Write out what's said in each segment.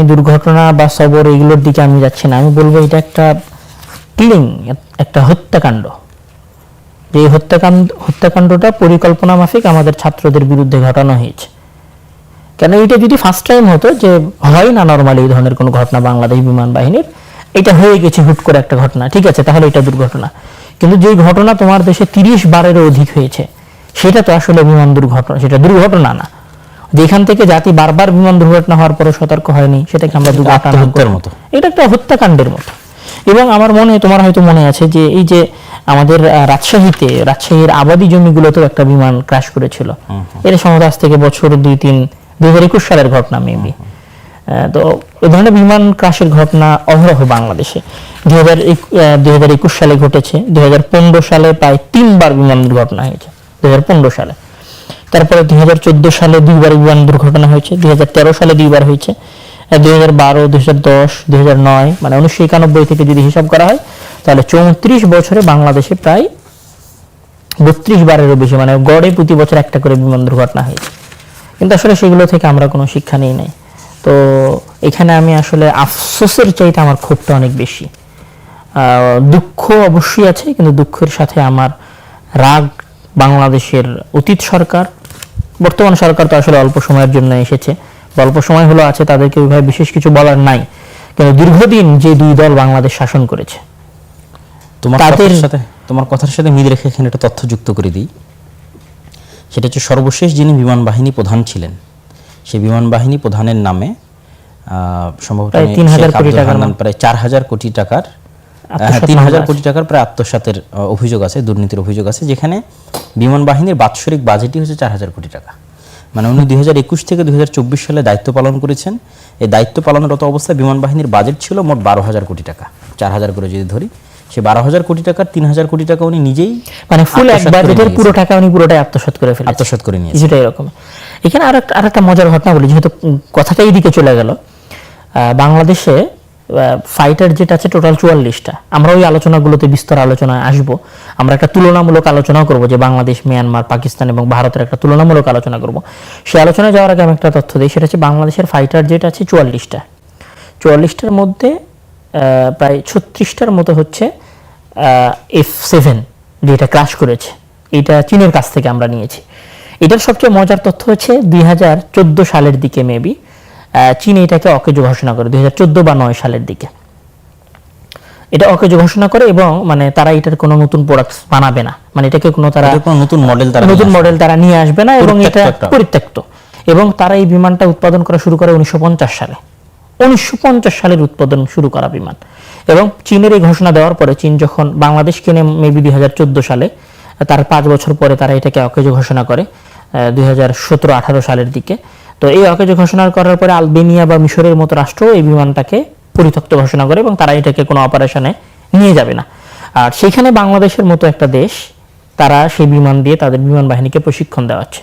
আমি দুর্ঘটনা বা সবর এগুলোর দিকে আমি যাচ্ছি না। আমি বলব এটা একটা কিলিং একটা হত্যাকাণ্ড। যে হত্যাকাণ্ড, হত্যাকাণ্ডটা পরিকল্পনা মাফিক আমাদের ছাত্রদের বিরুদ্ধে ঘটানো হয়েছে। কেন এটা যদি ফার্স্ট টাইম হতো যে হয় না নর্মালি এই ধরনের কোনো ঘটনা বাংলাদেশ বিমান বাহিনীর, এটা হয়ে গেছে হুট করে একটা ঘটনা। ঠিক আছে, তাহলে এটা দুর্ঘটনা। কিন্তু যেই ঘটনা তোমার দেশে তিরিশ বারেরও অধিক হয়েছে, সেটা তো আসলে বিমান দুর্ঘটনা, সেটা দুর্ঘটনা না। যেখান থেকে জাতি বারবার বিমান দুর্ঘটনা হওয়ার পরে সতর্ক হয়নি সেটাকে আমরা আত্মহত্যার মতো। এটা একটা হত্যাকাণ্ডের মতো। এবং আমার মনে তোমার হয়তো মনে আছে যে এই যে আমাদের রাজশাহীতে রাজশাহীর আবাদি জমিগুলোতেও একটা বিমান ক্রাশ করেছিল। এটা সম্ভবত আজ থেকে বছর দুই তিন দুই হাজার একুশ সালের ঘটনা মেবি তো এ ধরনের বিমান ক্রাশের ঘটনা অহরহ বাংলাদেশে। দুই হাজার দুই হাজার একুশ সালে ঘটেছে। দুই হাজার পনেরো সালে প্রায় তিনবার বিমান দুর্ঘটনা হয়েছে। দুই হাজার পনেরো সালে। তারপরে দুই হাজার চোদ্দ সালে দুইবার বিমান দুর্ঘটনা হয়েছে দুই তেরো সালে দুইবার হয়েছে দুই হাজার বারো দুই হাজার দশ দুই হাজার নয় মানে উনিশশো একানব্বই থেকে যদি হিসাব করা হয়, তাহলে চৌত্রিশ বছরে বাংলাদেশে প্রায় বত্রিশ বারেরও বেশি মানে গড়ে প্রতি বছর একটা করে বিমান দুর্ঘটনা হয়েছে। কিন্তু আসলে সেগুলো থেকে আমরা কোনো শিক্ষা নিই নাই। তো এখানে আমি আসলে আফসোসের চাইতে আমার ক্ষোভটা অনেক বেশি। দুঃখ অবশ্যই আছে, কিন্তু দুঃখের সাথে আমার রাগ বাংলাদেশের অতীত সরকার বর্তমান সরকার তো আসলে অল্প সময়ের জন্য এসেছে। অল্প সময় হলো আছে তাদেরকে ওইভাবে বিশেষ কিছু বলার নাই। কিন্তু দীর্ঘদিন যে দুই দল বাংলাদেশ শাসন করেছে তোমার তাদের- সাথে তোমার কথার সাথে মিল রেখে এখানে একটা তথ্য যুক্ত করে দিই। সেটা হচ্ছে সর্বশেষ যিনি বিমান বাহিনী প্রধান ছিলেন সেই বিমান বাহিনী প্রধানের নামে আহ, সম্ভবত প্রায় আমি 3000 কোটি টাকার হান্নান প্রায় চার হাজার কোটি টাকার তিন হাজার কোটি টাকার প্রায় আত্মসাতের অভিযোগ আছে দুর্নীতির অভিযোগ আছে যেখানে বিমান বাহিনীর বাৎসরিক বাজেটই হচ্ছে চার হাজার কোটি টাকা। মানে উনি দুই হাজার একুশ থেকে দুই হাজার চব্বিশ সালে দায়িত্ব পালন করেছেন। এই দায়িত্ব পালনরত অবস্থায় বিমান বাহিনীর বাজেট ছিল মোট বারো হাজার কোটি টাকা। চার হাজার করে যদি ধরি সে বারো হাজার কোটি টাকার তিন হাজার কোটি টাকা উনি নিজেই মানে ফুল এক বাজেটের পুরো টাকা উনি পুরোটাই আত্মসাৎ করে ফেলেছেন। আত্মসাৎ করে নিয়েছে কিছুটা এরকম। এখানে আর একটা আর একটা মজার ঘটনা বলি যেহেতু কথাটা এইদিকে চলে গেল। আহ, বাংলাদেশে ফাইটার যেটা আছে টোটাল চুয়াল্লিশটা। আমরা ওই আলোচনাগুলোতে বিস্তর আলোচনায় আসব। আমরা একটা তুলনামূলক আলোচনা করব যে বাংলাদেশ, মিয়ানমার, পাকিস্তান এবং ভারতের একটা তুলনামূলক আলোচনা করব। সেই আলোচনায় যাওয়ার আগে আমি একটা তথ্য দিই, সেটা হচ্ছে বাংলাদেশের ফাইটার জেট আছে চুয়াল্লিশটা। চুয়াল্লিশটার মধ্যে প্রায় ছত্রিশটার মতো হচ্ছে এফ সেভেন যেটা ক্রাশ করেছে। এটা চীনের কাছ থেকে আমরা নিয়েছি। এটার সবচেয়ে মজার তথ্য হচ্ছে দুই হাজার চোদ্দ সালের দিকে মেবি চীন এটাকে অকেজো ঘোষণা করে দুই বা নয় সালের দিকে। এটা অকেজো ঘোষণা করে এবং মানে তারা এটার কোনো নতুন প্রোডাক্ট বানাবে না। মানে এটাকে কোনো তারা নতুন মডেল তারা নতুন মডেল তারা নিয়ে আসবে না এবং এটা পরিত্যক্ত এবং তারা এই বিমানটা উৎপাদন করা শুরু করে উনিশশো সালে। উনিশশো সালের উৎপাদন শুরু করা বিমান। এবং চীনের এই ঘোষণা দেওয়ার পরে চীন যখন বাংলাদেশ কিনে মেবি দুই হাজার চোদ্দ সালে তার পাঁচ বছর পরে তারা এটাকে অকেজ ঘোষণা করে দুই হাজার সতেরো আঠারো সালের দিকে। তো এই অকেজ ঘোষণা করার পরে আলবেনিয়া বা মিশরের মতো রাষ্ট্র এই বিমানটাকে পরিত্যক্ত ঘোষণা করে এবং তারা এটাকে কোনো অপারেশনে নিয়ে যাবে না। আর সেখানে বাংলাদেশের মতো একটা দেশ, তারা সেই বিমান দিয়ে তাদের বিমান বাহিনীকে প্রশিক্ষণ দেওয়াচ্ছে।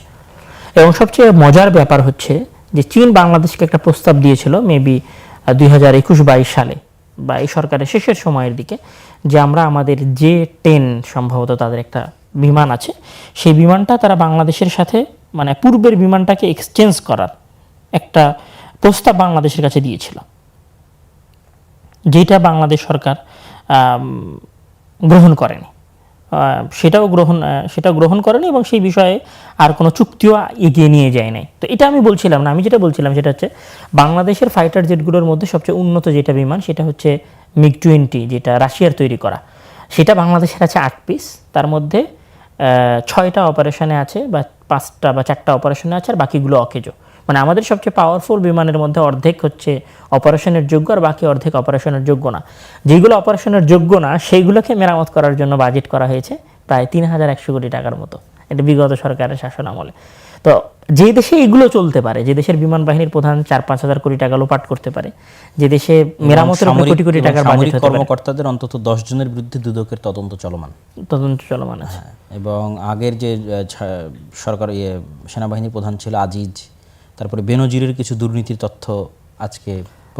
এবং সবচেয়ে মজার ব্যাপার হচ্ছে যে চীন বাংলাদেশকে একটা প্রস্তাব দিয়েছিল, মেবি দুই হাজার একুশ বাইশ সালে বা এই সরকারের শেষের সময়ের দিকে, যে আমরা আমাদের যে টেন সম্ভবত তাদের একটা বিমান আছে। সেই বিমানটা তারা বাংলাদেশের সাথে মানে পূর্বের বিমানটাকে এক্সচেঞ্জ করার একটা প্রস্তাব বাংলাদেশের কাছে দিয়েছিল। যেটা বাংলাদেশ সরকার গ্রহণ করেনি। সেটাও গ্রহণ সেটাও গ্রহণ করেনি এবং সেই বিষয়ে আর কোনো চুক্তিও এগিয়ে নিয়ে যায় নাই। তো এটা আমি বলছিলাম না, আমি যেটা বলছিলাম সেটা হচ্ছে বাংলাদেশের ফাইটার জেটগুলোর মধ্যে সবচেয়ে উন্নত যেটা বিমান সেটা হচ্ছে মিগ টোয়েন্টি যেটা রাশিয়ার তৈরি করা। সেটা বাংলাদেশের আছে আট পিস তার মধ্যে ছয়টা অপারেশনে আছে বা পাঁচটা বা চারটা অপারেশনে আছে আর বাকিগুলো অকেজো। মানে আমাদের সবচেয়ে পাওয়ারফুল বিমানের মধ্যে অর্ধেক হচ্ছে অপারেশনের যোগ্য আর বাকি অর্ধেক অপারেশনের যোগ্য না। যেগুলো অপারেশনের যোগ্য না, সেইগুলোকে মেরামত করার জন্য বাজেট করা হয়েছে প্রায় তিন হাজার একশো কোটি টাকার মতো। এটা বিগত সরকারের শাসন আমলে তো যে দেশে এগুলো চলতে পারে যে দেশের বিমান বাহিনীর প্রধান চার পাঁচ হাজার কোটি টাকা লোপাট করতে পারে যে দেশে মেরামতের কোটি কোটি টাকার বাজেট হতে কর্মকর্তাদের অন্তত দশ জনের বিরুদ্ধে দুদকের তদন্ত চলমান। তদন্ত চলমান আছে। এবং আগের যে সরকার ইয়ে সেনাবাহিনী প্রধান ছিল আজিজ তারপরে বেনজিরের কিছু দুর্নীতির তথ্য আজকে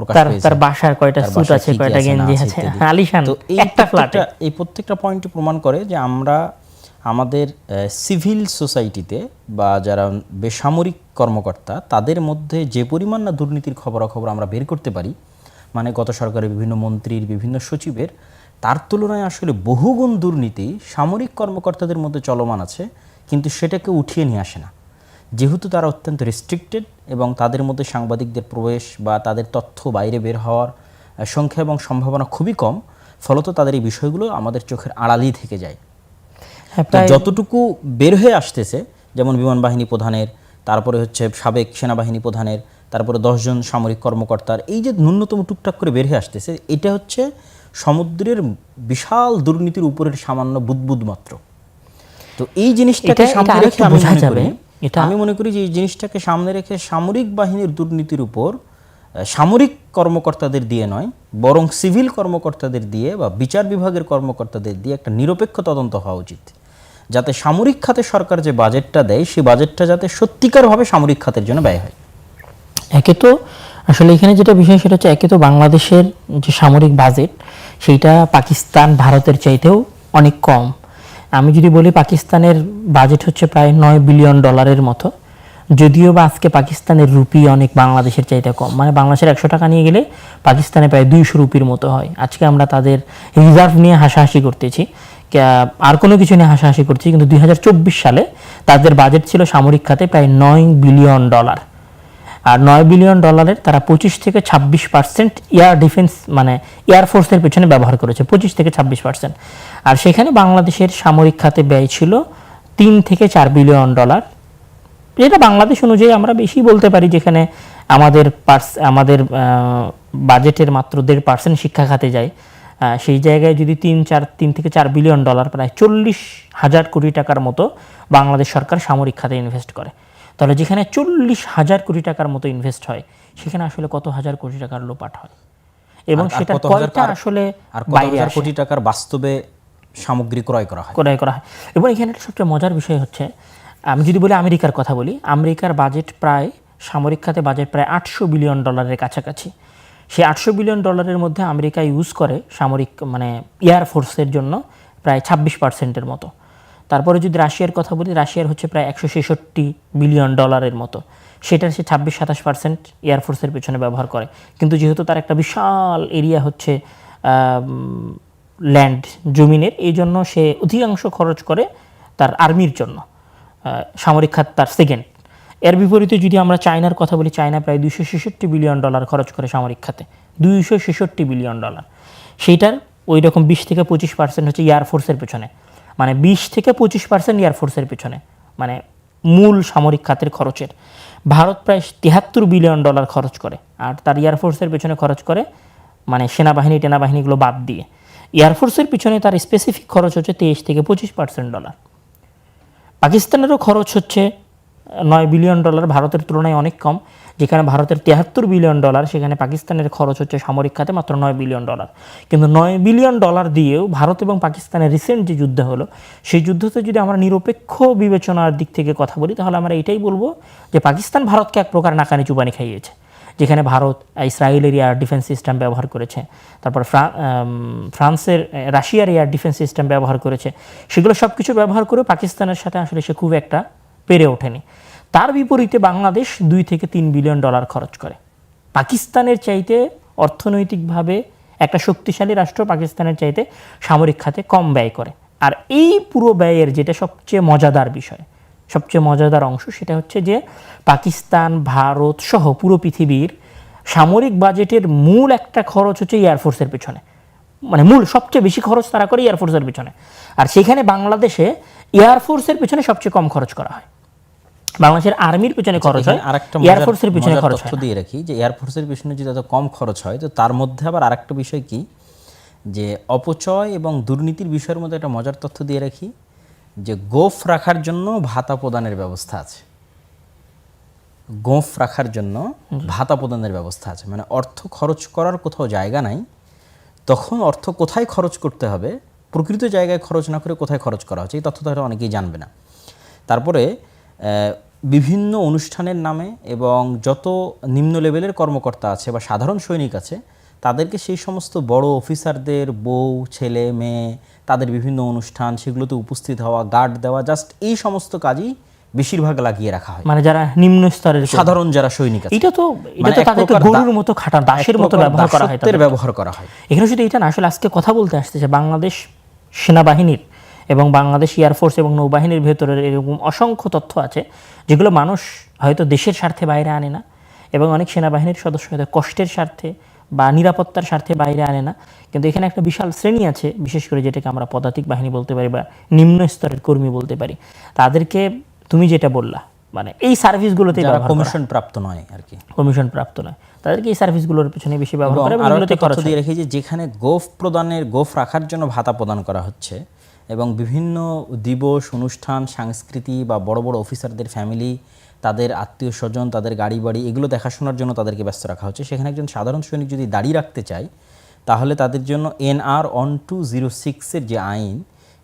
তার তার বাসার কয়টা স্যুট আছে কয়টা গেঞ্জি আছে আছে আলিশান এই একটা ফ্ল্যাটে প্রত্যেকটা- এই প্রত্যেকটা পয়েন্টই প্রমাণ করে যে আমরা আমাদের সিভিল সোসাইটিতে বা যারা বেসামরিক কর্মকর্তা, তাদের মধ্যে যে পরিমাণ না দুর্নীতির খবরাখবর আমরা বের করতে পারি মানে গত সরকারের বিভিন্ন মন্ত্রীর, বিভিন্ন সচিবের, তার তুলনায় আসলে বহুগুণ দুর্নীতি সামরিক কর্মকর্তাদের মধ্যে চলমান আছে, কিন্তু সেটাকে উঠিয়ে নিয়ে আসে না। যেহেতু তারা অত্যন্ত রেস্ট্রিক্টেড এবং তাদের মধ্যে সাংবাদিকদের প্রবেশ বা তাদের তথ্য বাইরে বের হওয়ার সংখ্যা এবং সম্ভাবনা খুবই কম, ফলত তাদের এই বিষয়গুলো আমাদের চোখের আড়ালেই থেকে যায়। যতটুকু বের হয়ে আসতেছে যেমন বিমান বাহিনী প্রধানের তারপরে হচ্ছে সাবেক সেনাবাহিনী প্রধানের তারপরে দশজন সামরিক কর্মকর্তার এই যে ন্যূনতম টুকটাক করে বের হয়ে আসতেছে এটা হচ্ছে সমুদ্রের বিশাল দুর্নীতির উপরের সামান্য বুদবুদ মাত্র। তো এই জিনিসটাকে সামনে রেখে আমি মনে। করি এটা- আমি মনে করি যে এই জিনিসটাকে সামনে রেখে সামরিক বাহিনীর দুর্নীতির উপর সামরিক কর্মকর্তাদের দিয়ে নয় বরং সিভিল কর্মকর্তাদের দিয়ে বা বিচার বিভাগের কর্মকর্তাদের দিয়ে একটা নিরপেক্ষ তদন্ত হওয়া উচিত। যাতে সামরিক খাতে সরকার যে বাজেটটা দেয়, সেই বাজেটটা যাতে সত্যিকারভাবে সামরিক খাতের জন্য ব্যয় হয়। একে তো আসলে এখানে যেটা বিষয়, সেটা হচ্ছে একে তো বাংলাদেশের যে সামরিক বাজেট, সেইটা পাকিস্তান ভারতের চাইতেও অনেক কম। আমি যদি বলি পাকিস্তানের বাজেট হচ্ছে প্রায় নয় বিলিয়ন ডলারের মতো। যদিও বা আজকে পাকিস্তানের রুপি অনেক বাংলাদেশের চাইতে কম। মানে বাংলাদেশের একশো টাকা নিয়ে গেলে পাকিস্তানে প্রায় দুইশো রুপির মতো হয়। আজকে আমরা তাদের রিজার্ভ নিয়ে হাসাহাসি করতেছি। আর কোনো কিছু নিয়ে হাসাহাসি করছি, কিন্তু দুই হাজার চব্বিশ সালে তাদের বাজেট ছিল সামরিক খাতে প্রায় নয় বিলিয়ন ডলার আর নয় বিলিয়ন ডলারের তারা পঁচিশ থেকে ছাব্বিশ পার্সেন্ট এয়ার ডিফেন্স মানে এয়ারফোর্সের পেছনে ব্যবহার করেছে, পঁচিশ থেকে ছাব্বিশ পার্সেন্ট আর সেখানে বাংলাদেশের সামরিক খাতে ব্যয় ছিল তিন থেকে চার বিলিয়ন ডলার যেটা বাংলাদেশ অনুযায়ী আমরা বেশি বলতে পারি, যেখানে আমাদের পার্স, আমাদের বাজেটের মাত্র দেড় পার্সেন্ট শিক্ষা খাতে যায়। সেই জায়গায় যদি তিন চার তিন থেকে চার বিলিয়ন ডলার প্রায় চল্লিশ হাজার কোটি টাকার মতো বাংলাদেশ সরকার সামরিক খাতে ইনভেস্ট করে। তাহলে যেখানে চল্লিশ হাজার কোটি টাকার মতো ইনভেস্ট হয় সেখানে আসলে কত হাজার কোটি টাকার লোপাট হয়? এবং সেটা কয়টা আসলে বাইরে কোটি টাকার বাস্তবে সামগ্রী ক্রয় করা হয়? ক্রয় করা হয়। এবং এখানে একটা সবচেয়ে মজার বিষয় হচ্ছে আমি যদি বলি আমেরিকার কথা বলি আমেরিকার বাজেট প্রায় সামরিক খাতে বাজেট প্রায় আটশো বিলিয়ন ডলারের কাছাকাছি। সেই আটশো বিলিয়ন ডলারের মধ্যে আমেরিকা ইউজ করে সামরিক মানে এয়ার ফোর্সের জন্য প্রায় ছাব্বিশ পার্সেন্টের মতো। তারপরে যদি রাশিয়ার কথা বলি, রাশিয়ার হচ্ছে প্রায় একশো ছেষট্টি বিলিয়ন ডলারের মতো। সেটার সে ছাব্বিশ, সাতাশ পার্সেন্ট এয়ারফোর্সের পেছনে ব্যবহার করে। কিন্তু যেহেতু তার একটা বিশাল এরিয়া হচ্ছে ল্যান্ড জমিনের, এই জন্য সে অধিকাংশ খরচ করে তার আর্মির জন্য সামরিক খাত তার সেকেন্ড এর বিপরীতে যদি আমরা চায়নার কথা বলি, চায়না প্রায় দুইশো ছেষট্টি বিলিয়ন ডলার খরচ করে সামরিক খাতে। দুইশো ছেষট্টি বিলিয়ন ডলার। সেইটার ওই রকম বিশ থেকে পঁচিশ পার্সেন্ট হচ্ছে এয়ারফোর্সের পেছনে। মানে বিশ থেকে পঁচিশ পার্সেন্ট এয়ারফোর্সের পেছনে। মানে মূল সামরিক খাতের খরচের। ভারত প্রায় তিয়াত্তর বিলিয়ন ডলার খরচ করে। আর তার এয়ারফোর্সের পেছনে খরচ করে মানে সেনাবাহিনী, টেনাবাহিনীগুলো বাদ দিয়ে। এয়ারফোর্সের পিছনে তার স্পেসিফিক খরচ হচ্ছে তেইশ থেকে পঁচিশ পার্সেন্ট ডলার। পাকিস্তানেরও খরচ হচ্ছে নয় বিলিয়ন ডলার ভারতের তুলনায় অনেক কম, যেখানে ভারতের তিয়াত্তর বিলিয়ন ডলার, সেখানে পাকিস্তানের খরচ হচ্ছে সামরিক খাতে মাত্র নয় বিলিয়ন ডলার। কিন্তু নয় বিলিয়ন ডলার দিয়েও ভারত এবং পাকিস্তানের রিসেন্ট যে যুদ্ধ হলো, সেই যুদ্ধতে যদি আমরা নিরপেক্ষ বিবেচনার দিক থেকে কথা বলি, তাহলে আমরা এটাই বলব যে পাকিস্তান ভারতকে এক প্রকার নাকানি চুবানি খাইয়েছে। যেখানে ভারত ইসরায়েলের এয়ার ডিফেন্স সিস্টেম ব্যবহার করেছে, তারপর ফ্রান্সের, রাশিয়ার এয়ার ডিফেন্স সিস্টেম ব্যবহার করেছে। সেগুলো সব কিছু ব্যবহার করে পাকিস্তানের সাথে আসলে সে খুব একটা পেরে ওঠেনি। তার বিপরীতে বাংলাদেশ দুই থেকে তিন বিলিয়ন ডলার খরচ করে। পাকিস্তানের চাইতে অর্থনৈতিকভাবে একটা শক্তিশালী রাষ্ট্র পাকিস্তানের চাইতে সামরিক খাতে কম ব্যয় করে। আর এই পুরো ব্যয়ের যেটা সবচেয়ে মজাদার বিষয়, সবচেয়ে মজাদার অংশ সেটা হচ্ছে যে পাকিস্তান, ভারত সহ পুরো পৃথিবীর সামরিক বাজেটের মূল একটা খরচ হচ্ছে এয়ারফোর্সের পেছনে। মানে মূল, সবচেয়ে বেশি খরচ তারা করে এয়ারফোর্সের পেছনে। আর সেখানে বাংলাদেশে এয়ারফোর্সের পেছনে সবচেয়ে কম খরচ করা হয়। বাংলাদেশের আর্মির পেছনে খরচ হয় আরেকটা এয়ারফোর্সের পেছনে খরচ তথ্য দিয়ে রাখি যে এয়ারফোর্সের পেছনে যদি এত কম খরচ হয় তো তার মধ্যে আবার আরেকটা বিষয় কি? যে অপচয় এবং দুর্নীতির বিষয়ের মধ্যে একটা মজার তথ্য দিয়ে রাখি যে গোফ রাখার জন্য ভাতা প্রদানের ব্যবস্থা আছে। গোফ রাখার জন্য ভাতা প্রদানের ব্যবস্থা আছে। মানে অর্থ খরচ করার কোথাও জায়গা নাই তখন অর্থ কোথায় খরচ করতে হবে প্রকৃত জায়গায় খরচ না করে কোথায় খরচ করা হচ্ছে এই তথ্যটা হয়তো অনেকেই জানবে না। তারপরে বিভিন্ন অনুষ্ঠানের নামে এবং যত নিম্ন লেভেলের কর্মকর্তা আছে বা সাধারণ সৈনিক আছে তাদেরকে সেই সমস্ত বড় অফিসারদের বউ ছেলে মেয়ে তাদের বিভিন্ন অনুষ্ঠান সেগুলোতে উপস্থিত হওয়া গার্ড দেওয়া জাস্ট এই সমস্ত কাজই বেশিরভাগ লাগিয়ে রাখা হয়। মানে যারা নিম্ন স্তরের সাধারণ যারা সৈনিক আছে। এটা তো এটা মানে তো তাদেরকে গরুর মতো খাটা দাসের মতো ব্যবহার করা হয় ব্যবহার করা হয়। এখানে শুধু এটা না আসলে আজকে কথা বলতে আসতেছে বাংলাদেশ সেনাবাহিনীর এবং বাংলাদেশ এয়ারফোর্স এবং নৌবাহিনীর ভেতরের এরকম অসংখ্য তথ্য আছে যেগুলো মানুষ হয়তো দেশের স্বার্থে বাইরে আনে না এবং অনেক সেনাবাহিনীর সদস্য হয়তো কষ্টের স্বার্থে বা নিরাপত্তার স্বার্থে বাইরে আনে না। কিন্তু এখানে একটা বিশাল শ্রেণি আছে বিশেষ করে যেটাকে আমরা পদাতিক বাহিনী বলতে পারি বা নিম্ন স্তরের কর্মী বলতে পারি। তাদেরকে তুমি যেটা বললা মানে এই সার্ভিসগুলোতে কমিশন প্রাপ্ত নয় আর কি। কমিশন প্রাপ্ত নয়। তাদেরকে এই সার্ভিসগুলোর পিছনে বেশি ব্যবহার করে আরও দিয়ে যেখানে গোফ প্রদানের গোফ রাখার জন্য ভাতা প্রদান করা হচ্ছে এবং বিভিন্ন দিবস, অনুষ্ঠান, সংস্কৃতি বা বড় বড় অফিসারদের ফ্যামিলি, তাদের আত্মীয় স্বজন, তাদের গাড়ি বাড়ি, এগুলো দেখাশোনার জন্য তাদেরকে ব্যস্ত রাখা হচ্ছে। সেখানে একজন সাধারণ সৈনিক যদি দাড়ি রাখতে চায়, তাহলে তাদের জন্য এনআর ওয়ান টু জিরো সিক্সের যে আইন,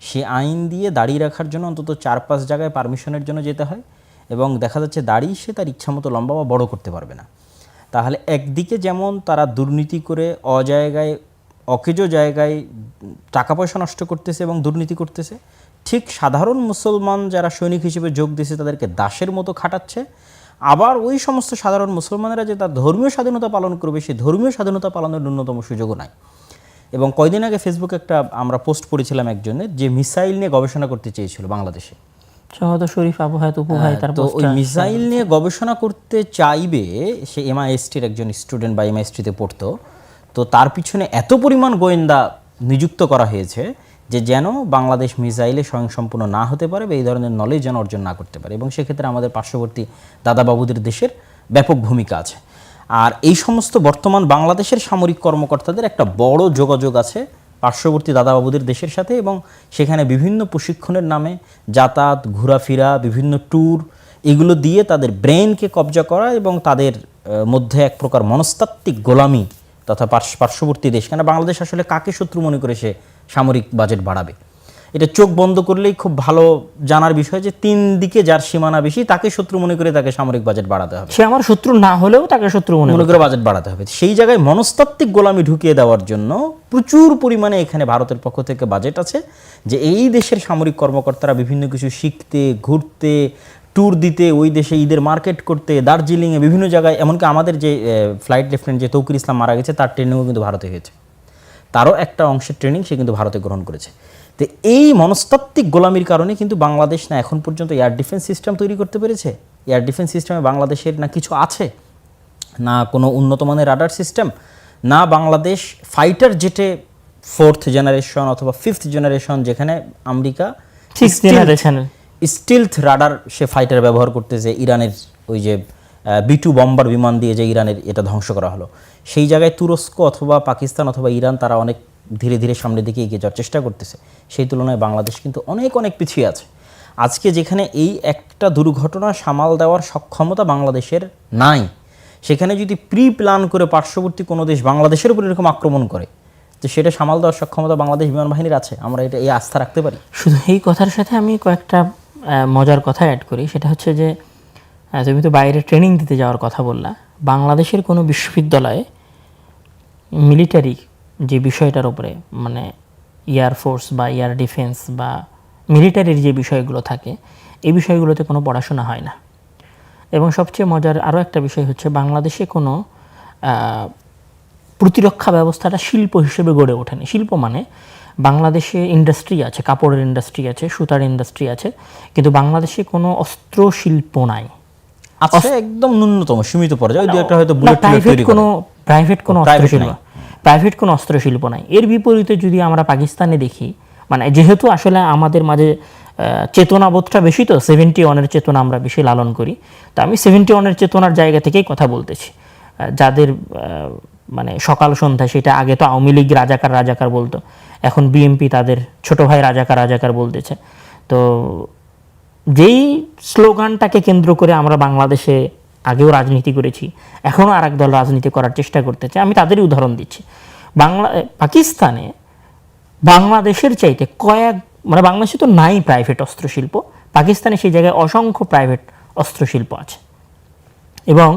সে আইন দিয়ে দাড়ি রাখার জন্য অন্তত চার পাঁচ জায়গায় পারমিশনের জন্য যেতে হয় এবং দেখা যাচ্ছে দাড়ি সে তার ইচ্ছামতো লম্বা বা বড় করতে পারবে না। তাহলে একদিকে যেমন তারা দুর্নীতি করে অজায়গায় অকেজো জায়গায় টাকা পয়সা নষ্ট করতেছে এবং দুর্নীতি করতেছে ঠিক সাধারণ মুসলমান যারা সৈনিক হিসেবে যোগ দিয়েছে তাদেরকে দাসের মতো খাটাচ্ছে। আবার ওই সমস্ত সাধারণ মুসলমানেরা যে তার ধর্মীয় স্বাধীনতা পালন করবে সেই ধর্মীয় স্বাধীনতা পালনের ন্যূনতম সুযোগও নাই। এবং কয়দিন আগে ফেসবুকে একটা আমরা পোস্ট করেছিলাম একজনের যে মিসাইল নিয়ে গবেষণা করতে চেয়েছিল বাংলাদেশে। শরীফ আবু হায়াত উপু ভাই তার তো ওই মিসাইল নিয়ে গবেষণা করতে চাইবে সে এমআইএসটির একজন স্টুডেন্ট বা এমআইএসটিতে পড়তো তো তার পিছনে এত পরিমাণ গোয়েন্দা নিযুক্ত করা হয়েছে যে যেন বাংলাদেশ মিসাইলে স্বয়ংসম্পূর্ণ না হতে পারে বা এই ধরনের নলেজ যেন অর্জন না করতে পারে। এবং সেক্ষেত্রে আমাদের পার্শ্ববর্তী দাদাবাবুদের দেশের ব্যাপক ভূমিকা আছে। আর এই সমস্ত বর্তমান বাংলাদেশের সামরিক কর্মকর্তাদের একটা বড় যোগাযোগ আছে পার্শ্ববর্তী দাদাবাবুদের দেশের সাথে এবং সেখানে বিভিন্ন প্রশিক্ষণের নামে যাতায়াত, ঘোরাফেরা, বিভিন্ন ট্যুর এগুলো দিয়ে তাদের ব্রেনকে কবজা করা এবং তাদের মধ্যে এক প্রকার মনস্তাত্ত্বিক গোলামি তথা পার্শ- পার্শ্ববর্তী দেশ। কেন বাংলাদেশ আসলে কাকে শত্রু মনে করে সে সামরিক বাজেট বাড়াবে? এটা চোখ বন্ধ করলেই খুব ভালো জানার বিষয় যে তিন দিকে যার সীমানা বেশি তাকে শত্রু মনে করে তাকে সামরিক বাজেট বাড়াতে হবে। সে আমার শত্রু না হলেও তাকে শত্রু মনে করে। বাজেট বাড়াতে হবে। সেই জায়গায় মনস্তাত্ত্বিক গোলামি ঢুকিয়ে দেওয়ার জন্য প্রচুর পরিমাণে এখানে ভারতের পক্ষ থেকে বাজেট আছে যে এই দেশের সামরিক কর্মকর্তারা বিভিন্ন কিছু শিখতে ঘুরতে ট্যুর দিতে ওই দেশে ঈদের মার্কেট করতে দার্জিলিংয়ে বিভিন্ন জায়গায় এমনকি আমাদের যে ফ্লাইট লেফটেন্যান্ট যে তৌকির ইসলাম মারা গেছে তার ট্রেনিংও কিন্তু ভারতে হয়েছে। তারও একটা অংশের ট্রেনিং সে কিন্তু ভারতে গ্রহণ করেছে। তো এই মনস্তাত্ত্বিক গোলামির কারণে কিন্তু বাংলাদেশ না এখন পর্যন্ত এয়ার ডিফেন্স সিস্টেম তৈরি করতে পেরেছে। এয়ার ডিফেন্স সিস্টেমে বাংলাদেশের না কিছু আছে না কোনো উন্নত মানের রাডার সিস্টেম না বাংলাদেশ ফাইটার জেটে ফোর্থ জেনারেশন অথবা ফিফথ জেনারেশন যেখানে আমেরিকা সিক্স স্টিলথ রাডার সে ফাইটার ব্যবহার করতেছে ইরানের ওই যে বিটু বম্বার বিমান দিয়ে যে ইরানের এটা ধ্বংস করা হলো। সেই জায়গায় তুরস্ক অথবা পাকিস্তান অথবা ইরান তারা অনেক ধীরে ধীরে সামনের দিকে এগিয়ে যাওয়ার চেষ্টা করতেছে। সেই তুলনায় বাংলাদেশ কিন্তু অনেক অনেক পিছিয়ে আছে। আজকে যেখানে এই একটা দুর্ঘটনা সামাল দেওয়ার সক্ষমতা বাংলাদেশের নাই। সেখানে যদি প্রি প্ল্যান করে পার্শ্ববর্তী কোনো দেশ বাংলাদেশের উপর এরকম আক্রমণ করে, তো সেটা সামাল দেওয়ার সক্ষমতা বাংলাদেশ বিমান বাহিনীর আছে? আমরা এটা এই আস্থা রাখতে পারি? শুধু এই কথার সাথে আমি কয়েকটা মজার কথা অ্যাড করি, সেটা হচ্ছে যে তুমি তো বাইরে ট্রেনিং দিতে যাওয়ার কথা বললা, বাংলাদেশের কোনো বিশ্ববিদ্যালয়ে মিলিটারি যে বিষয়টার উপরে মানে এয়ারফোর্স বা এয়ার ডিফেন্স বা মিলিটারির যে বিষয়গুলো থাকে, এই বিষয়গুলোতে কোনো পড়াশোনা হয় না। এবং সবচেয়ে মজার আরও একটা বিষয় হচ্ছে, বাংলাদেশে কোনো প্রতিরক্ষা ব্যবস্থাটা শিল্প হিসেবে গড়ে ওঠেনি। শিল্প মানে বাংলাদেশে ইন্ডাস্ট্রি আছে কাপড়ের ইন্ডাস্ট্রি আছে সুতার ইন্ডাস্ট্রি আছে কিন্তু বাংলাদেশে কোনো অস্ত্র শিল্প নাই। আছে একদম ন্যূনতম সীমিত পর্যায়ে। দুই একটা হয়তো বুলেট প্রাইভেট তৈরি কোনো প্রাইভেট কোনো অস্ত্র শিল্প নাই। প্রাইভেট কোনো অস্ত্র শিল্প নাই। এর বিপরীতে যদি আমরা পাকিস্তানে দেখি মানে যেহেতু আসলে আমাদের মাঝে চেতনাবোধটা বেশি তো সেভেন্টি ওয়ানের চেতনা আমরা বেশি লালন করি তো আমি সেভেন্টি ওয়ানের চেতনার জায়গা থেকেই কথা বলতেছি। যাদের মানে সকাল সন্ধ্যা সেটা আগে তো আওয়ামী লীগ রাজাকার রাজাকার বলতো। এখন বিএমপি তাদের ছোট ভাই রাজাকার রাজাকার বলতেছে। তো যেই স্লোগানটাকে কেন্দ্র করে আমরা বাংলাদেশে আগেও রাজনীতি করেছি, এখনও আর দল রাজনীতি করার চেষ্টা করতেছে, আমি তাদেরই উদাহরণ দিচ্ছি। বাংলা, পাকিস্তানে বাংলাদেশের চাইতে কয়েক মানে বাংলাদেশে তো নাই প্রাইভেট অস্ত্রশিল্প, পাকিস্তানে সেই জায়গায় অসংখ্য প্রাইভেট অস্ত্রশিল্প আছে। এবং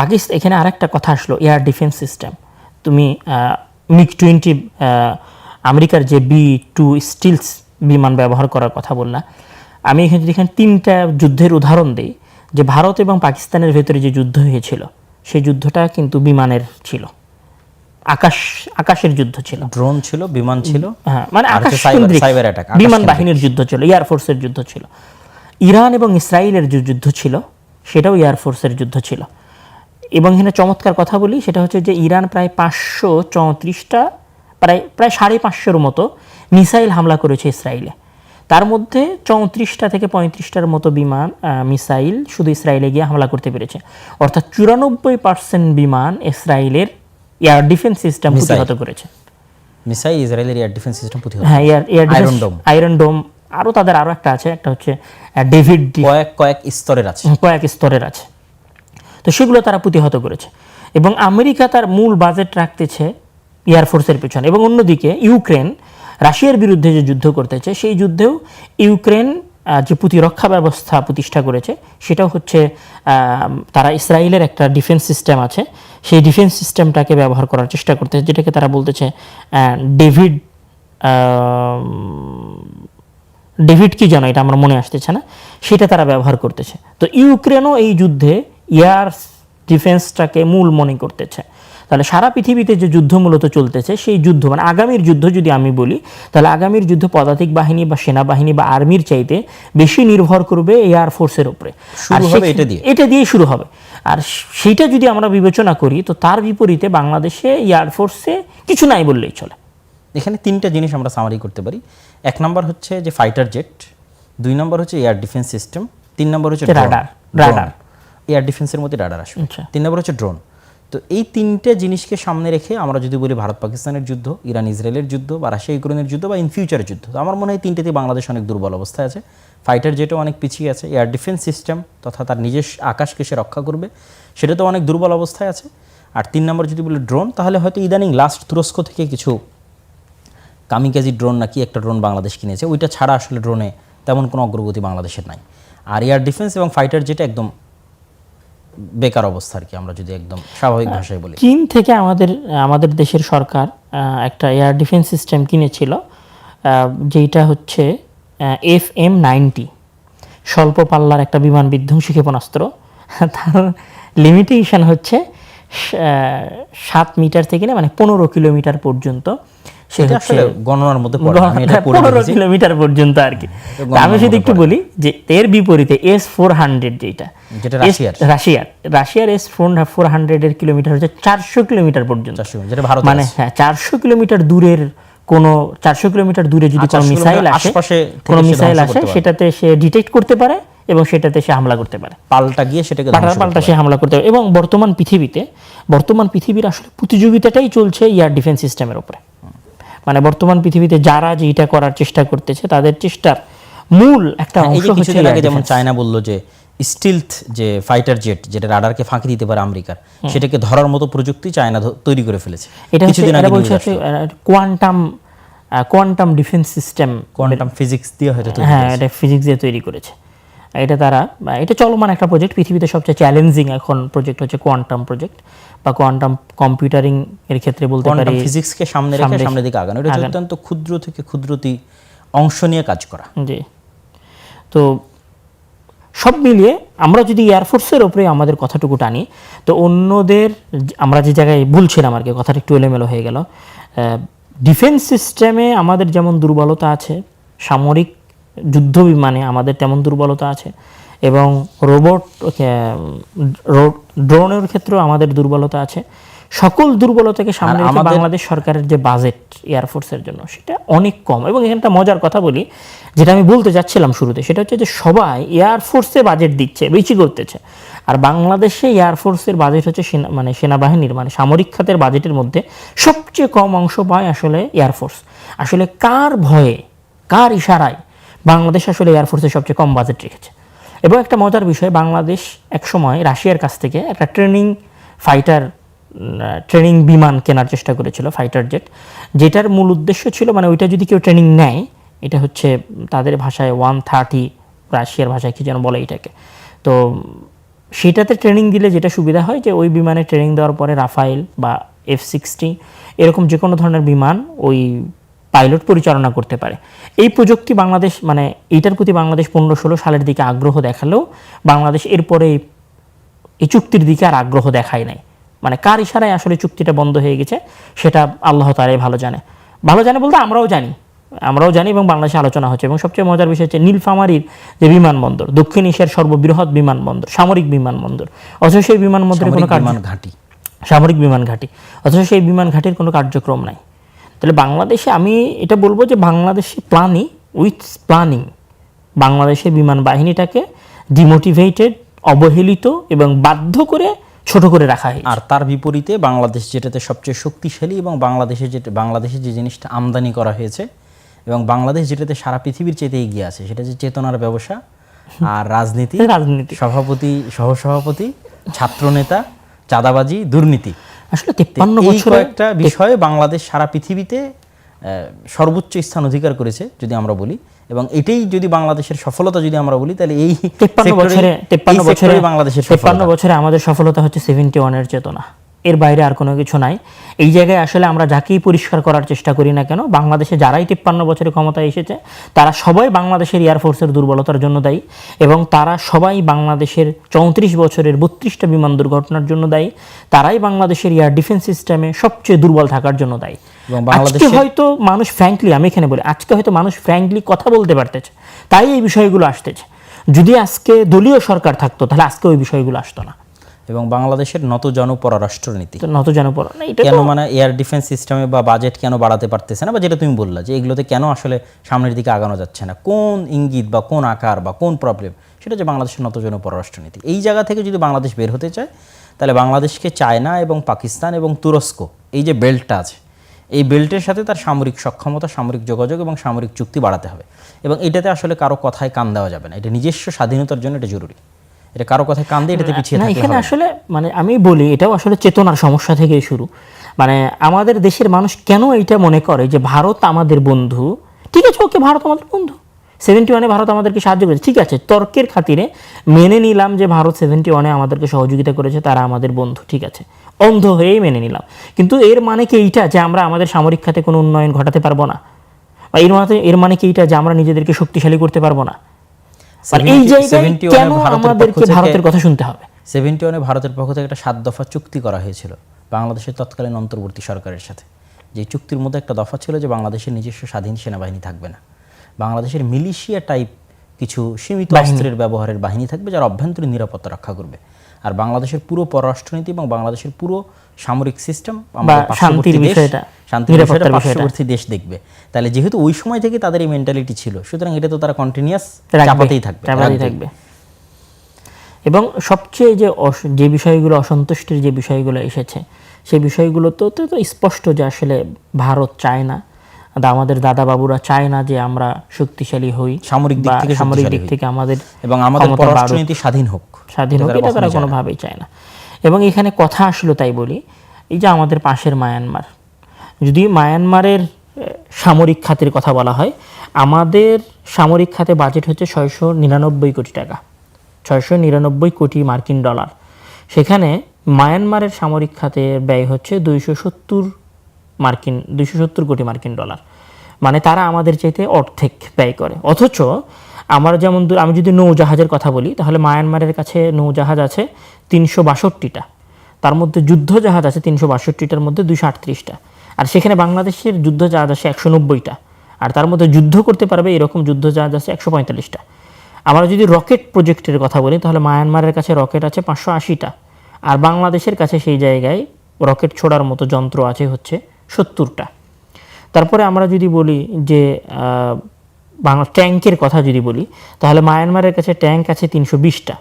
পাকিস্তান এখানে আরেকটা কথা আসলো এয়ার ডিফেন্স সিস্টেম তুমি মিগ টোয়েন্টি আমেরিকার যে বি টু স্টিলস বিমান ব্যবহার করার কথা বললাম আমি এখানে যদি এখানে তিনটা যুদ্ধের উদাহরণ দিই যে ভারত এবং পাকিস্তানের ভেতরে যে যুদ্ধ হয়েছিল সেই যুদ্ধটা কিন্তু বিমানের ছিল। আকাশ আকাশের যুদ্ধ ছিল। ড্রোন ছিল বিমান ছিল হ্যাঁ মানে আকাশ আকাশ বিমান বাহিনীর যুদ্ধ ছিল এয়ারফোর্সের যুদ্ধ ছিল। ইরান এবং ইসরায়েলের যে যুদ্ধ ছিল সেটাও এয়ারফোর্সের যুদ্ধ ছিল। এবং এখানে চমৎকার কথা বলি সেটা হচ্ছে যে ইরান প্রায় পাঁচশো চৌত্রিশটা প্রায় প্রায় সাড়ে পাঁচশোর মতো মিসাইল হামলা করেছে ইসরায়েলে। তার মধ্যে চৌত্রিশটা থেকে পঁয়ত্রিশটার মতো বিমান মিসাইল শুধু ইসরায়েলে গিয়ে হামলা করতে পেরেছে। অর্থাৎ চুরানব্বই পার্সেন্ট বিমান ইসরায়েলের এয়ার ডিফেন্স সিস্টেম। প্রতিহত করেছে। মিসাইল ইসরায়েলের এয়ার ডিফেন্স সিস্টেম প্রতিহত হ্যাঁ air air Iron Dome। Iron dome আরও তাদের আরও একটা আছে একটা হচ্ছে ডেভিড কয়েক কয়েক স্তরের আছে। কয়েক স্তরের আছে। তো সেগুলো তারা প্রতিহত করেছে। এবং আমেরিকা তার মূল বাজেট রাখতেছে এয়ারফোর্সের পেছনে। এবং অন্যদিকে ইউক্রেন রাশিয়ার বিরুদ্ধে যে যুদ্ধ করতেছে, সেই যুদ্ধেও ইউক্রেন যে প্রতিরক্ষা ব্যবস্থা প্রতিষ্ঠা করেছে, সেটাও হচ্ছে তারা ইসরায়েলের একটা ডিফেন্স সিস্টেম আছে। সেই ডিফেন্স সিস্টেমটাকে ব্যবহার করার চেষ্টা করতেছে, যেটাকে তারা বলতেছে ডেভিড ডেভিড কি জানো এটা আমার মনে আসতেছে না, সেটা তারা ব্যবহার করতেছে। তো ইউক্রেনও এই যুদ্ধে এয়ার ডিফেন্সটাকে মূল মনে করতেছে। তাহলে সারা পৃথিবীতে যে যুদ্ধ মূলত চলতেছে সেই যুদ্ধ মানে আগামীর যুদ্ধ যদি আমি বলি তাহলে আগামীর যুদ্ধ পদাতিক বাহিনী বা সেনাবাহিনী বা আর্মির চাইতে বেশি নির্ভর করবে এয়ার ফোর্সের উপরে। এটা দিয়ে। এটা দিয়ে শুরু হবে। আর সেইটা যদি আমরা বিবেচনা করি তো তার বিপরীতে বাংলাদেশে এয়ারফোর্সে কিছু নাই বললেই চলে। এখানে তিনটা জিনিস আমরা সামারি করতে পারি। এক নম্বর হচ্ছে যে ফাইটার জেট দুই নম্বর হচ্ছে এয়ার ডিফেন্স সিস্টেম তিন নম্বর হচ্ছে radar, radar। এয়ার ডিফেন্সের মধ্যে রাডার আসবে। আচ্ছা। তিন নম্বর হচ্ছে ড্রোন তো এই তিনটে জিনিসকে সামনে রেখে আমরা যদি বলি ভারত পাকিস্তানের যুদ্ধ, ইরান ইসরায়েলের যুদ্ধ বা রাশিয়া ইউক্রেনের যুদ্ধ বা ইন ফিউচারের যুদ্ধ, তো আমার মনে হয় তিনটেতে বাংলাদেশ অনেক দুর্বল অবস্থায় আছে। ফাইটার জেটও অনেক পিছিয়ে আছে, এয়ার ডিফেন্স সিস্টেম তথা তার নিজস্ব আকাশকে সে রক্ষা করবে, সেটা তো অনেক দুর্বল অবস্থায় আছে। আর তিন নম্বর যদি বলি ড্রোন, তাহলে হয়তো ইদানিং লাস্ট তুরস্ক থেকে কিছু কামিকাজি ড্রোন নাকি একটা ড্রোন বাংলাদেশ কিনেছে, ওইটা ছাড়া আসলে ড্রোনে তেমন কোনো অগ্রগতি বাংলাদেশের নাই। আর এয়ার ডিফেন্স এবং ফাইটার যেটা একদম বেকার অবস্থা আর কি আমরা যদি একদম স্বাভাবিক ভাষায় বলি। চীন থেকে আমাদের আমাদের দেশের সরকার একটা এয়ার ডিফেন্স সিস্টেম কিনেছিল যেটা হচ্ছে এফ এম নাইনটি স্বল্প পাল্লার একটা বিমান বিধ্বংসী ক্ষেপণাস্ত্র। তার লিমিটেশন হচ্ছে সাত মিটার থেকে না মানে পনেরো কিলোমিটার পর্যন্ত সে এটা হচ্ছে আসলে গণনার মধ্যে পনেরো কিলোমিটার পর্যন্ত আর কি। আমি যদি একটু বলি যে এর বিপরীতে এস ফোর হান্ড্রেড যেটা যেটা রাশিয়ার। রাশিয়ার রাশিয়ার এস ফোর হান্ড্রেডের কিলোমিটার হচ্ছে চারশো কিলোমিটার পর্যন্ত। যেটা ভারত মানে হ্যাঁ চারশো কিলোমিটার দূরের কোনো চারশো কিলোমিটার দূরে যদি কোনো মিসাইল আসে কোনো মিসাইল আসে সেটাতে সে ডিটেক্ট করতে পারে এবং সেটাতে সে হামলা করতে পারে। পাল্টা গিয়ে সেটাকে পাল্টা পাল্টা সে হামলা করতে পারে। এবং বর্তমান পৃথিবীতে বর্তমান পৃথিবীর আসলে প্রতিযোগিতাটাই চলছে এয়ার ডিফেন্স সিস্টেমের উপরে। মানে বর্তমান পৃথিবীতে যারা যেটা করার চেষ্টা করতেছে তাদের চেষ্টার মূল একটা হ্যাঁ, অংশ হচ্ছে আগে যেমন চায়না বলল যে স্টিলথ যে ফাইটার জেট যেটা রাডারকে ফাঁকি দিতে পারে আমেরিকার সেটাকে ধরার মতো প্রযুক্তি চায়না তৈরি করে ফেলেছে। এটা কিছুদিন এটা আগে বলছে quantum quantum defence system quantum physics দিয়ে হয়তো হ্যাঁ এটা ফিজিক্স দিয়ে তৈরি করেছে। এটা তারা এটা চলমান একটা প্রজেক্ট পৃথিবীতে সবচেয়ে চ্যালেঞ্জিং এখন প্রজেক্ট হচ্ছে কোয়ান্টাম প্রজেক্ট বা কোয়ান্টাম কম্পিউটারিং এর ক্ষেত্রে বলতে পারি ফিজিক্সকে সামনে রেখে সামনে- সামনের দিকে আগানো। এটা অত্যন্ত ক্ষুদ্র থেকে ক্ষুদ্রতি অংশ নিয়ে কাজ করা। জি। তো সব মিলিয়ে আমরা যদি এয়ারফোর্সের ওপরে আমাদের কথাটুকু টানি তো অন্যদের আমরা যে জায়গায় বলছিলাম আর কি কথাটা একটু এলোমেলো হয়ে গেল ডিফেন্স সিস্টেমে আমাদের যেমন দুর্বলতা আছে সামরিক যুদ্ধ বিমানে আমাদের তেমন দুর্বলতা আছে এবং রোবট ড্রোনের ক্ষেত্রেও আমাদের দুর্বলতা আছে। সকল দুর্বলতাকে সামনে রেখে বাংলাদেশ সরকারের যে বাজেট এয়ারফোর্সের জন্য সেটা অনেক কম। এবং এখানে একটা মজার কথা বলি যেটা আমি বলতে যাচ্ছিলাম শুরুতে সেটা হচ্ছে যে সবাই এয়ারফোর্সে বাজেট দিচ্ছে বেশি করতেছে। আর বাংলাদেশে এয়ারফোর্সের বাজেট হচ্ছে সেনা মানে সেনাবাহিনীর মানে সামরিক খাতের বাজেটের মধ্যে সবচেয়ে কম অংশ পায় আসলে এয়ারফোর্স আসলে কার ভয়ে কার ইশারায় বাংলাদেশ আসলে এয়ারফোর্সের সবচেয়ে কম বাজেট রেখেছে? এবং একটা মজার বিষয়, বাংলাদেশ একসময় রাশিয়ার কাছ থেকে একটা ট্রেনিং ফাইটার ট্রেনিং বিমান কেনার চেষ্টা করেছিল, ফাইটার জেট, যেটার মূল উদ্দেশ্য ছিল মানে ওইটা যদি কেউ ট্রেনিং নেয়, এটা হচ্ছে তাদের ভাষায় ওয়ান থার্টি, রাশিয়ার ভাষায় কি যেন বলে এটাকে। তো সেটাতে ট্রেনিং দিলে যেটা সুবিধা হয় যে ওই বিমানে ট্রেনিং দেওয়ার পরে রাফাইল বা এফ সিক্সটি, এরকম যে কোনো ধরনের বিমান ওই পাইলট পরিচালনা করতে পারে। এই প্রযুক্তি বাংলাদেশ মানে এইটার প্রতি বাংলাদেশ পনেরো ষোলো সালের দিকে আগ্রহ দেখালেও বাংলাদেশ এরপরে এই চুক্তির দিকে আর আগ্রহ দেখায় নাই। মানে কার ইশারায় আসলে চুক্তিটা বন্ধ হয়ে গেছে সেটা আল্লাহ তারাই ভালো জানে। ভালো জানে বলতে আমরাও জানি আমরাও জানি এবং বাংলাদেশে আলোচনা হচ্ছে এবং সবচেয়ে মজার বিষয় হচ্ছে নীলফামারীর যে বিমানবন্দর দক্ষিণ এশিয়ার সর্ববৃহৎ বিমানবন্দর সামরিক বিমানবন্দর অথচ সেই বিমানবন্দরে কোনো ঘাঁটি। সামরিক বিমান ঘাঁটি অথচ সেই বিমান ঘাঁটির কোনো কার্যক্রম নাই। তাহলে বাংলাদেশে আমি এটা বলব যে বাংলাদেশে প্ল্যানিং উইথ প্ল্যানিং বাংলাদেশের বিমান বাহিনীটাকে ডিমোটিভেটেড অবহেলিত এবং বাধ্য করে ছোট করে রাখা হয় আর তার বিপরীতে বাংলাদেশ যেটাতে সবচেয়ে শক্তিশালী এবং বাংলাদেশে যেটা বাংলাদেশে যে জিনিসটা আমদানি করা হয়েছে এবং বাংলাদেশ যেটাতে সারা পৃথিবীর চেয়ে এগিয়ে আছে সেটা যে চেতনার ব্যবসা আর রাজনীতি রাজনীতি। সভাপতি সহসভাপতি ছাত্রনেতা চাঁদাবাজি দুর্নীতি। আসলে তিপ্পান্ন বছর একটা বিষয়ে বাংলাদেশ সারা পৃথিবীতে আহ, সর্বোচ্চ স্থান অধিকার করেছে যদি আমরা বলি। এবং এটাই যদি বাংলাদেশের সফলতা যদি আমরা বলি তাহলে এই তেপ্পান্ন বছরে তেপ্পান্ন বছরে বাংলাদেশের তেপ্পান্ন বছরে আমাদের সফলতা হচ্ছে সেভেন্টি ওয়ানের চেতনা। এর বাইরে আর কোনো কিছু নাই। এই জায়গায় আসলে আমরা যাকেই পরিষ্কার করার চেষ্টা করি না কেন বাংলাদেশে যারাই তিপ্পান্ন বছরে ক্ষমতায় এসেছে তারা সবাই বাংলাদেশের এয়ারফোর্সের দুর্বলতার জন্য দায়ী এবং তারা সবাই বাংলাদেশের চৌত্রিশ বছরের বত্রিশটা বিমান দুর্ঘটনার জন্য দায়ী। তারাই বাংলাদেশের এয়ার ডিফেন্স সিস্টেমে সবচেয়ে দুর্বল থাকার জন্য দায়ী। আজকে হয়তো মানুষ ফ্র্যাঙ্কলি আমি এখানে বলি আজকে হয়তো মানুষ ফ্র্যাঙ্কলি কথা বলতে পারতেছে তাই এই বিষয়গুলো আসতেছে। যদি আজকে দলীয় সরকার থাকতো তাহলে আজকে ওই বিষয়গুলো আসতো না। এবং বাংলাদেশের নত জন পররাষ্ট্রনীতি নত যেন পড়া না এটা কেন মানে এয়ার ডিফেন্স সিস্টেমে বা বাজেট কেন বাড়াতে পারতেছে না? বা যেটা তুমি বললা যে এগুলোতে কেন আসলে সামনের দিকে আগানো যাচ্ছে না? কোন ইঙ্গিত বা কোন আকার বা কোন প্রবলেম সেটা হচ্ছে বাংলাদেশের নতজন পররাষ্ট্রনীতি এই জায়গা থেকে যদি বাংলাদেশ বের হতে চায় তাহলে বাংলাদেশকে চায়না এবং পাকিস্তান এবং তুরস্ক এই যে বেল্টটা আছে এই বেল্টের সাথে তার সামরিক সক্ষমতা সামরিক যোগাযোগ এবং সামরিক চুক্তি বাড়াতে হবে। এবং এটাতে আসলে কারও কথায় কান দেওয়া যাবে না। এটা নিজস্ব স্বাধীনতার জন্য এটা জরুরি। এটা কারও কথায় কান দিয়ে এটাতে পিছিয়ে না থাকলে এখানে আসলে মানে আমি বলি এটাও আসলে চেতনার সমস্যা থেকে শুরু। মানে আমাদের দেশের মানুষ কেন এইটা মনে করে যে ভারত আমাদের বন্ধু? ঠিক আছে ওকে ভারত আমাদের বন্ধু। সেভেন্টি ওয়ানে ভারত আমাদেরকে সাহায্য করেছে। ঠিক আছে তর্কের খাতিরে মেনে নিলাম যে ভারত সেভেন্টি ওয়ানে আমাদেরকে সহযোগিতা করেছে তারা আমাদের বন্ধু ঠিক আছে। অন্ধ হয়েই মেনে নিলাম। কিন্তু এর মানে কি এইটা যে আমরা আমাদের সামরিক খাতে কোনো উন্নয়ন ঘটাতে পারব না? বা এর মানে এর মানে কি এইটা যে আমরা নিজেদেরকে শক্তিশালী করতে পারব না? আর এই জায়গায় কেন আমাদেরকে ভারতের কথা শুনতে হবে? সেভেন্টি ওয়ানে ভারতের পক্ষ থেকে একটা সাত দফা চুক্তি করা হয়েছিল বাংলাদেশের তৎকালীন অন্তর্বর্তী সরকারের সাথে। যে চুক্তির মধ্যে একটা দফা ছিল যে বাংলাদেশের নিজস্ব স্বাধীন সেনাবাহিনী থাকবে না। বাংলাদেশের মিলিশিয়া টাইপ কিছু সীমিত অস্ত্রের ব্যবহারের বাহিনী থাকবে যারা অভ্যন্তরীণ নিরাপত্তা রক্ষা করবে। আর বাংলাদেশের পুরো পররাষ্ট্রনীতি এবং বাংলাদেশের পুরো সামরিক সিস্টেম আমাদের শান্তির বিষয়টা, বিষয়টা। পার্শ্ববর্তী দেশ দেখবে তাহলে যেহেতু ওই সময় থেকে তাদের এই মেন্টালিটি ছিল সুতরাং এটা তো তারা কন্টিনিউয়াস চাপাতেই থাকবে চাপাতেই থাকবে এবং সবচেয়ে যে যে বিষয়গুলো অসন্তুষ্টির যে বিষয়গুলো এসেছে সেই বিষয়গুলো তো স্পষ্ট যে আসলে ভারত চায় না আমাদের দাদা বাবুরা চায় না যে আমরা শক্তিশালী হই সামরিক দিক থেকে সামরিক দিক থেকে আমাদের এবং আমাদের। পররাষ্ট্রনীতি স্বাধীন হোক স্বাধীন হোক এটা তারা। কোনোভাবেই চায় না এবং এখানে কথা আসলো তাই বলি এই যে আমাদের পাশের মায়ানমার যদি মায়ানমারের সামরিক খাতের কথা বলা হয়, আমাদের সামরিক খাতে বাজেট হচ্ছে ছয়শো নিরানব্বই কোটি টাকা, ছয়শো নিরানব্বই কোটি মার্কিন ডলার। সেখানে মায়ানমারের সামরিক খাতের ব্যয় হচ্ছে দুইশো সত্তর মার্কিন, দুইশো সত্তর কোটি মার্কিন ডলার। মানে তারা আমাদের চাইতে অর্ধেক ব্যয় করে। অথচ আমার যেমন আমি যদি নৌজাহাজের কথা বলি, তাহলে মায়ানমারের কাছে নৌজাহাজ আছে তিনশো বাষট্টিটা। তার মধ্যে যুদ্ধ জাহাজ আছে তিনশো বাষট্টিটার মধ্যে দুইশো আটত্রিশটা। আর সেখানে বাংলাদেশের যুদ্ধ জাহাজ আছে একশো নব্বইটা। আর তার মধ্যে যুদ্ধ করতে পারবে এরকম যুদ্ধ জাহাজ আছে একশো পঁয়তাল্লিশটা। আমরা যদি রকেট প্রজেক্টের কথা বলি, তাহলে মায়ানমারের কাছে রকেট আছে পাঁচশো আশিটা। আর বাংলাদেশের কাছে সেই জায়গায় রকেট ছোড়ার মতো যন্ত্র আছে হচ্ছে সত্তরটা। তারপরে আমরা যদি বলি যে বাংলা ট্যাঙ্কের কথা যদি বলি, তাহলে মায়ানমারের কাছে ট্যাঙ্ক আছে তিনশো বিশটা।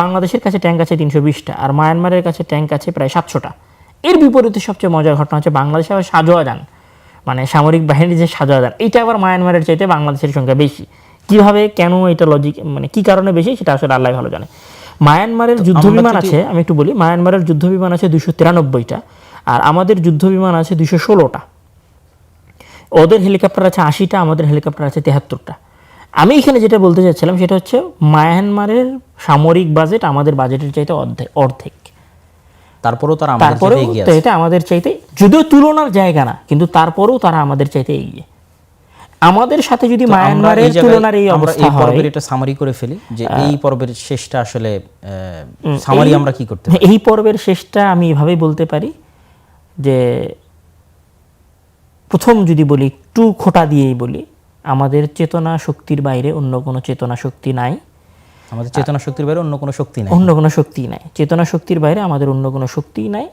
বাংলাদেশের কাছে ট্যাঙ্ক আছে তিনশো বিশটা। আর মায়ানমারের কাছে ট্যাঙ্ক আছে প্রায় সাতশোটা। এর বিপরীতে সবচেয়ে মজার ঘটনা হচ্ছে বাংলাদেশে আবার সাজোয়া যান। মানে সামরিক বাহিনীর যে সাজোয়া যান এইটা আবার মায়ানমারের চাইতে বাংলাদেশের সংখ্যা বেশি। কীভাবে কেন এটা লজিক মানে কি কারণে বেশি সেটা আসলে আল্লাহ ভালো জানে। মায়ানমারের যুদ্ধ বিমান আছে আমি একটু বলি মায়ানমারের যুদ্ধ বিমান আছে দুইশো তিরানব্বইটা আর আমাদের যুদ্ধ বিমান আছে দুইশো ষোলোটা। ওদের হেলিকপ্টার আছে আশিটা আমাদের হেলিকপ্টার আছে তেহাত্তরটা। আমি এখানে যেটা বলতে চাচ্ছিলাম সেটা হচ্ছে মায়ানমারের সামরিক বাজেট আমাদের বাজেটের চাইতে অর্ধেক অর্ধেক। তারপরেও তারা আমাদের তারপরেও তো এটা আমাদের চাইতে যদিও তুলনার জায়গা না কিন্তু তারপরেও তারা আমাদের চাইতে এগিয়ে। আমাদের সাথে যদি মায়ানমারের তুলনার এই অবস্থা হয় পর্বের এটা সামারি করে ফেলি যে এই পর্বের শেষটা আসলে সামারি আমরা কি করতে এই পর্বের শেষটা আমি এভাবে বলতে পারি যে প্রথম যদি বলি একটু খোটা দিয়েই বলি আমাদের চেতনা শক্তির বাইরে অন্য কোনো চেতনা শক্তি নাই। আমাদের চেতনা শক্তির বাইরে অন্য কোনো শক্তি নাই। অন্য কোনো শক্তি নাই। চেতনা শক্তির বাইরে আমাদের অন্য কোনো শক্তি নাই।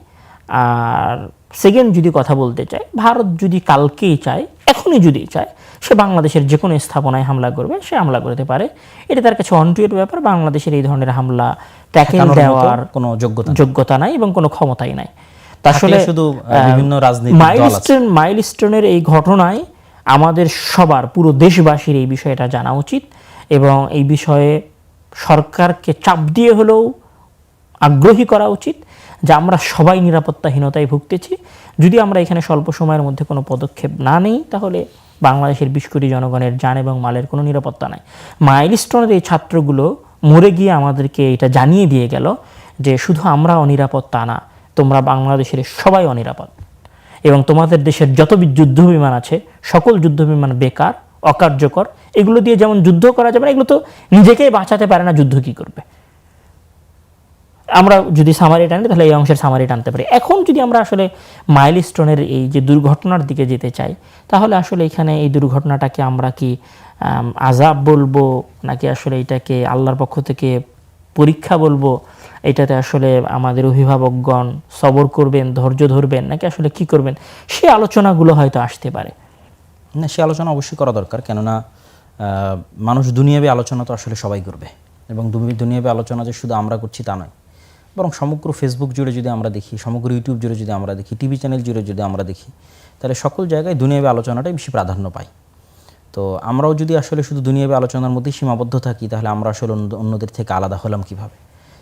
আর সেকেন্ড যদি কথা বলতে চাই ভারত যদি কালকেই চায় এখনই যদি চায় সে বাংলাদেশের যে কোনো স্থাপনায় হামলা করবে সে হামলা করতে পারে। এটা তার কাছে অনটুয়েট ব্যাপার বাংলাদেশের এই ধরনের হামলা ট্যাকেল দেওয়ার কোনো যোগ্যতা যোগ্যতা নাই এবং কোনো ক্ষমতাই নাই। আসলে শুধু বিভিন্ন আছে। মাইলস্টোন মাইলস্টোনের এই ঘটনায় আমাদের সবার পুরো দেশবাসীর এই বিষয়টা জানা উচিত এবং এই বিষয়ে সরকারকে চাপ দিয়ে হলেও আগ্রহী করা উচিত যে আমরা সবাই নিরাপত্তাহীনতায় ভুগতেছি। যদি আমরা এখানে স্বল্প সময়ের মধ্যে কোনো পদক্ষেপ না নেই, তাহলে বাংলাদেশের বিশ কোটি জনগণের যান এবং মালের কোনো নিরাপত্তা নাই। মাইলস্টোনের এই ছাত্রগুলো মরে গিয়ে আমাদেরকে এটা জানিয়ে দিয়ে গেল যে শুধু আমরা অনিরাপত্তা না, তোমরা বাংলাদেশের সবাই অনিরাপদ। এবং তোমাদের দেশের যত যুদ্ধ বিমান আছে, সকল যুদ্ধ বিমান বেকার অকার্যকর। এগুলো দিয়ে যেমন যুদ্ধ করা যাবে না, এগুলো তো নিজেকেই বাঁচাতে পারে না, যুদ্ধ কি করবে? আমরা যদি সামারি টানি তাহলে এই অংশের সামারি টানতে পারি। এখন যদি আমরা আসলে মাইলস্টোনের এই যে দুর্ঘটনার দিকে যেতে চাই, তাহলে আসলে এখানে এই দুর্ঘটনাটাকে আমরা কি আজাব বলব, নাকি আসলে এটাকে আল্লাহর পক্ষ থেকে পরীক্ষা বলব? এটাতে আসলে আমাদের অভিভাবকগণ সবর করবেন, ধৈর্য ধরবেন, নাকি আসলে কি করবেন? সে আলোচনাগুলো হয়তো আসতে পারে। না, সে আলোচনা অবশ্যই করা দরকার। কেননা মানুষ দুনিয়াবে আলোচনা তো আসলে সবাই করবে। এবং দুনি- দুনিয়াবে আলোচনা যে শুধু আমরা করছি তা নয়। বরং সমগ্র ফেসবুক জুড়ে যদি আমরা দেখি, সমগ্র ইউটিউব জুড়ে যদি আমরা দেখি টিভি চ্যানেল জুড়ে যদি আমরা দেখি, তাহলে সকল জায়গায় দুনিয়াবে আলোচনাটাই বেশি প্রাধান্য পায় তো আমরাও যদি আসলে শুধু দুনিয়াবে আলোচনার মধ্যেই সীমাবদ্ধ থাকি, তাহলে আমরা আসলে অন্য- অন্যদের থেকে আলাদা হলাম কীভাবে?